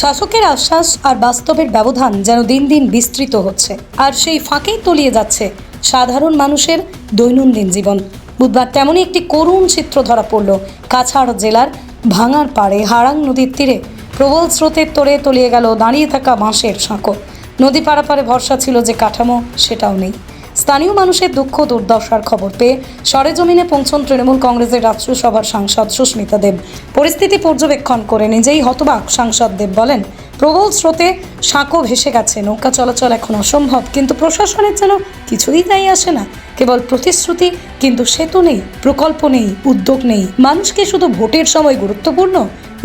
শাসকের আশ্বাস আর বাস্তবের ব্যবধান যেন দিন দিন বিস্তৃত হচ্ছে। আর সেই ফাঁকেই তলিয়ে যাচ্ছে সাধারণ মানুষের দৈনন্দিন জীবন। বুধবার তেমনই একটি করুণ চিত্র ধরা পড়ল কাছাড় জেলার ভাঙার পাড়ে হারাং নদীর তীরে। প্রবল স্রোতের তোড়ে তলিয়ে গেল দাঁড়িয়ে থাকা বাঁশের সাঁকো। নদী পারাপারে ভরসা ছিল যে কাঠামো সেটাও নেই। স্থানীয় মানুষের দুঃখ, দুর্দশার খবর পেয়ে সরেজমিনে পৌঁছন তৃণমূল কংগ্রেসের রাজ্যসভার সভার সাংসদ সুস্মিতা দেব। পরিস্থিতি পর্যবেক্ষণ করে নিজেই হতবাক সাংসদ দেব বলেন প্রবল স্রোতে সাঁকো ভেসে গেছে। নৌকা চলাচল এখন অসম্ভব, কিন্তু প্রশাসনের যেন কিছুই যাই আসে না। কেবল প্রতিশ্রুতি, কিন্তু সেতু নেই, প্রকল্প নেই, উদ্যোগ নেই। মানুষকে শুধু ভোটের সময় গুরুত্বপূর্ণ?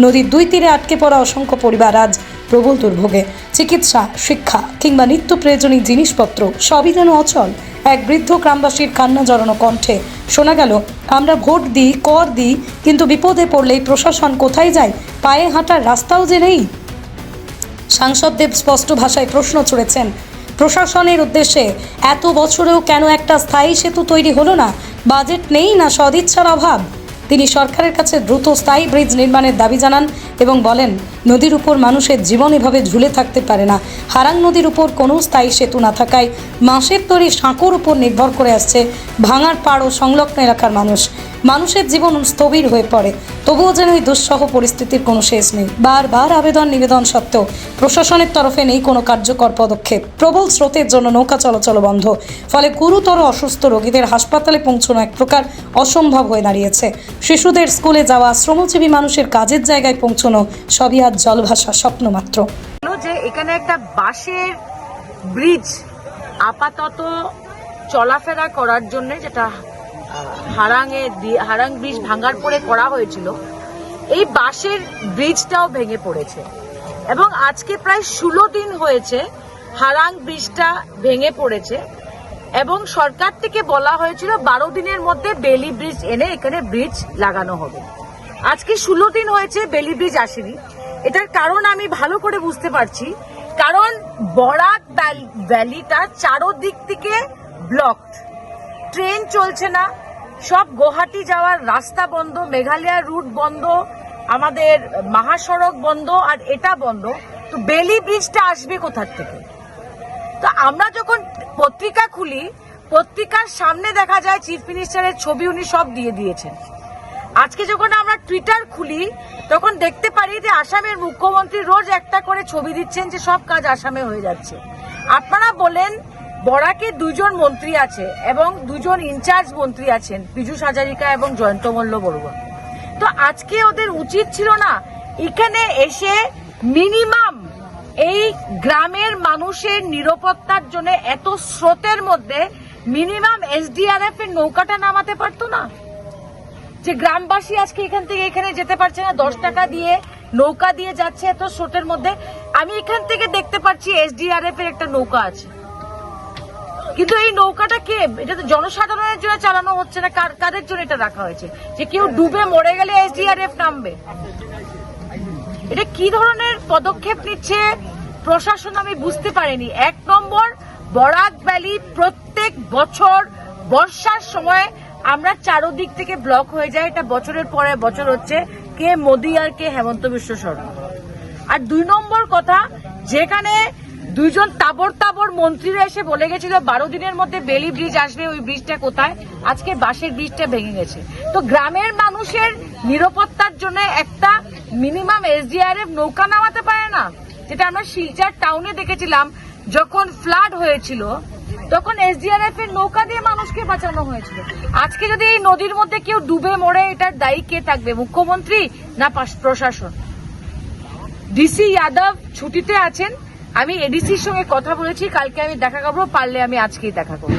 নদীর দুই তীরে আটকে পড়া অসংখ্য পরিবার আজ প্রবল দুর্ভোগে। চিকিৎসা, শিক্ষা কিংবা নিত্য প্রয়োজনীয় জিনিসপত্র সবই যেন অচল। এক বৃদ্ধ গ্রামবাসীর কান্না জড়ানো কণ্ঠে শোনা গেল, আমরা ভোট দিই, কর দিই, কিন্তু বিপদে পড়লেই প্রশাসন কোথায় যায়? পায়ে হাঁটার রাস্তাও যে নেই। সাংসদদেব স্পষ্ট ভাষায় প্রশ্ন ছুড়েছেন। প্রশাসনের উদ্দেশ্যে এত বছরেও কেন একটা স্থায়ী সেতু তৈরি হলো না? বাজেট নেই না সদিচ্ছার অভাব? তিনি সরকারের কাছে দ্রুত স্থায়ী ব্রিজ নির্মাণের দাবি জানান এবং বলেন, নদীর উপর মানুষের জীবন এভাবে ঝুলে থাকতে পারে না। হারাং নদীর উপর কোনো স্থায়ী সেতু না থাকায় মাসের তৈরি সাঁকোর উপর নির্ভর করে আসছে ভাঙার পাড় ও সংলগ্ন এলাকার মানুষ। মানুষের জীবন স্থবির হয়ে পড়ে। তবুও যেন এই দুঃসহ পরিস্থিতির কোনো শেষ নেই। বারবার আবেদন নিবেদন সত্ত্বেও প্রশাসনের তরফে নেই কোনো কার্যকর পদক্ষেপ। প্রবল স্রোতের জন্য নৌকা চলাচল বন্ধ। ফলে গুরুতর অসুস্থ রোগীদের হাসপাতালে পৌঁছানো এক প্রকার অসম্ভব হয়ে দাঁড়িয়েছে। শিশুদের স্কুলে যাওয়া শ্রমজীবী মানুষের কাজের জায়গায় পৌঁছানো সবই আজ জলভাষা স্বপ্ন মাত্র যে এখানে একটা বাঁশের ব্রিজ আপাতত চলাফেরা করার জন্য যেটা হারাঙে হারাং ব্রিজ ভাঙার পরে করা হয়েছিল। এই বাঁশের ব্রিজটাও ভেঙে পড়েছে। এবং আজকে প্রায় ষোলো দিন হয়েছে হারাং ব্রিজটা ভেঙে পড়েছে। এবং সরকার থেকে বলা হয়েছিল, বারো দিনের মধ্যে বেলি ব্রিজ এনে এখানে ব্রিজ লাগানো হবে। আজকে ষোলো দিন হয়েছে বেলি ব্রিজ আসেনি। এটার কারণ আমি ভালো করে বুঝতে পারছি। কারণ বরাক ভ্যাল- ভ্যালিটা চারোদিক থেকে ব্লকড ট্রেন চলছে না। সব গুয়াহাটি যাওয়ার রাস্তা বন্ধ, মেঘালয় রুট বন্ধ, আমাদের মহাসড়ক বন্ধ আর এটা বন্ধ। তো বেলি ব্রিজটা আসবে কোথার থেকে? তো আমরা যখন পত্রিকা খুলি, পত্রিকার সামনে দেখা যায় চিফ মিনিস্টারের ছবি উনি সব দিয়ে দিয়েছেন। আজকে যখন আমরা টুইটার খুলি, তখন দেখতে পারি যে আসামের মুখ্যমন্ত্রী রোজ একটা করে ছবি দিচ্ছেন যে সব কাজ আসামে হয়ে যাচ্ছে। আপনারা বলেন বরাকে দুজন মন্ত্রী আছে এবং দুজন ইনচার্জ মন্ত্রী আছেন, পীযুষ হাজারিকা এবং জয়ন্ত মল্ল বড়ুয়া। তো আজকে ওদের উচিত ছিল না, এখানে এসে মিনিমাম এই গ্রামের মানুষের নিরাপত্তার জন্য এত স্রোতের মধ্যে মিনিমাম এসডিআরএফ এর নৌকাটা নামাতে পারতো না? যে গ্রামবাসী আজকে এখান থেকে এখানে যেতে পারছে না, দশ টাকা দিয়ে নৌকা দিয়ে যাচ্ছে এত স্রোতের মধ্যে। আমি এখান থেকে দেখতে পাচ্ছি এসডিআরএফ এর একটা নৌকা আছে। কিন্তু এই নৌকাটা কে? এটা তো জনসাধারণের জন্য চালানো হচ্ছে না। কার- কাদের জন্য এটা রাখা হয়েছে? যে কেউ ডুবে মরে গেলে এসডিআরএফ নামবে। এটা কি ধরনের পদক্ষেপ নিচ্ছে? প্রশাসন আমি বুঝতে পারিনি। এক নম্বর, বরাক ভ্যালি প্রত্যেক বছর বর্ষার সময় আমরা চারোদিক থেকে ব্লক হয়ে যায়। এটা বছরের পরে বছর হচ্ছে। কে মোদী আর কে হেমন্ত বিশ্ব শর্মা। আর দুই নম্বর কথা, যেখানে দুইজন তাবর তাবর মন্ত্রীরা এসে বলে গেছিল, বারো দিনের মধ্যে বেলি ব্রিজ আসবে, ওই ব্রিজটা কোথায়? আজকে বাঁশের ব্রিজটা ভেঙে গেছে। তো গ্রামের মানুষের নিরাপত্তার জন্য একটা মিনিমাম এসডিআরএফ নৌকা নামাতে পারে না, যেটা আমরা শিলচর টাউনে দেখেছিলাম, যখন ফ্লাড হয়েছিল, তখন এসডিআরএফ এর নৌকা দিয়ে মানুষকে বাঁচানো হয়েছিল। আজকে যদি এই নদীর মধ্যে কেউ ডুবে মরে, এটার দায়ী কে থাকবে, মুখ্যমন্ত্রী না প্রশাসন? ডিসি যাদব ছুটিতে আছেন। আমি এডিসির সঙ্গে কথা বলেছি কালকে আমি দেখা করব পারলে আমি আজকেই দেখা করব।